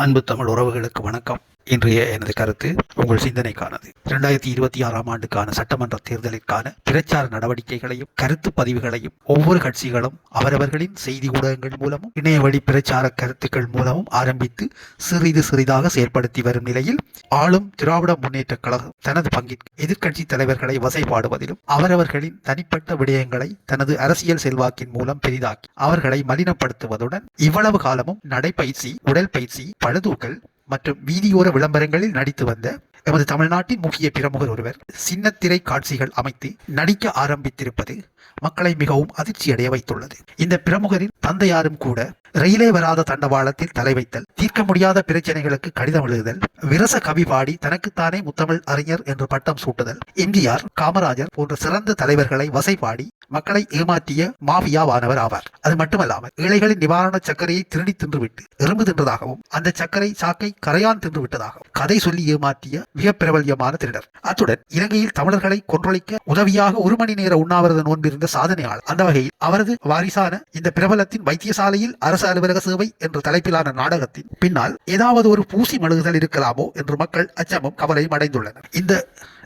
அன்பு தமிழ் உறவுகளுக்கு வணக்கம். இன்றைய எனது கருத்து உங்கள் சிந்தனைக்கானது. இரண்டாயிரத்தி இருபத்தி ஆறாம் ஆண்டுக்கான சட்டமன்ற தேர்தலிற்கான பிரச்சார நடவடிக்கைகளையும் கருத்து பதிவுகளையும் ஒவ்வொரு கட்சிகளும் அவரவர்களின் செய்தி ஊடகங்கள் மூலமும் இணையவழி பிரச்சார கருத்துக்கள் மூலமும் ஆரம்பித்து சிறிது சிறிதாக செயல்படுத்தி வரும் நிலையில் ஆளும் திராவிட முன்னேற்ற கழகம் தனது பங்கிற்கு எதிர்க்கட்சி தலைவர்களை வசைபாடுவதிலும் அவரவர்களின் தனிப்பட்ட விடயங்களை தனது அரசியல் செல்வாக்கின் மூலம் பெரிதாக்கி அவர்களை மலினப்படுத்துவதுடன் இவ்வளவு காலமும் நடைப்பயிற்சி உடற்பயிற்சி பழுதூக்கல் மற்றும் வீதியோர விளம்பரங்களில் நடித்து வந்த எமது தமிழ்நாட்டின் முக்கிய பிரமுகர் ஒருவர். சின்னத்திரை காட்சிகள் அமைத்து நடிக்க ஆரம்பித்திருப்பது மக்களை மிகவும் அதிர்ச்சியடைய வைத்துள்ளது. இந்த பிரமுகரின் தந்தையாரும் கூட ரயிலே வராத தண்டவாளத்தில் தலை வைத்தல் தீர்க்க முடியாத பிரச்சனைகளுக்கு கடிதம் எழுதுதல் விரச கவி பாடி தனக்குத்தானே முத்தமிழ் அறிஞர் என்று பட்டம் சூட்டுதல் எம்ஜிஆர் காமராஜர் போன்ற சிறந்த தலைவர்களை வசைபாடி மக்களை ஏமாற்றிய மாஃபியாவானவர் ஆவார். அது மட்டுமல்லாமல் ஏழைகளின் நிவாரண சர்க்கரையை திருடி தின்றுவிட்டு எறும்பு தின்றதாகவும் அந்த சர்க்கரை சாக்கை கரையான் தின்று விட்டதாகவும் கதை சொல்லி ஏமாற்றிய மிக பிரபல்யமான திருடர். அத்துடன் இலங்கையில் தமிழர்களை கொன்றொழிக்க உதவியாக ஒரு மணி நேர உண்ணாவிரத நோன்பிருந்த சாதனையாளர் அந்த வகையில் அவரது வாரிசான இந்த பிரபலத்தின் வைத்தியசாலையில் அரசு அலுவலக சேவை என்ற தலைப்பிலான நாடகத்தின் பின்னால் ஏதாவது ஒரு பூசி மழுகுதல் இருக்கலாமோ என்று மக்கள் அச்சமும் கவலையும் அடைந்துள்ளனர். இந்த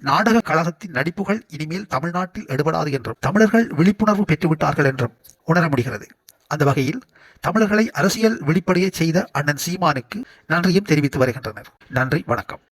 நாடக கழகத்தின் நடிப்புகள் இனிமேல் தமிழ்நாட்டில் எடுபடாது என்றும் தமிழர்கள் விழிப்புணர்வு பெற்றுவிட்டார்கள் என்றும் உணர முடிகிறது. அந்த வகையில் தமிழர்களை அரசியல் வெளிப்படைய செய்த அண்ணன் சீமானுக்கு நன்றியும் தெரிவித்து வருகின்றனர். நன்றி வணக்கம்.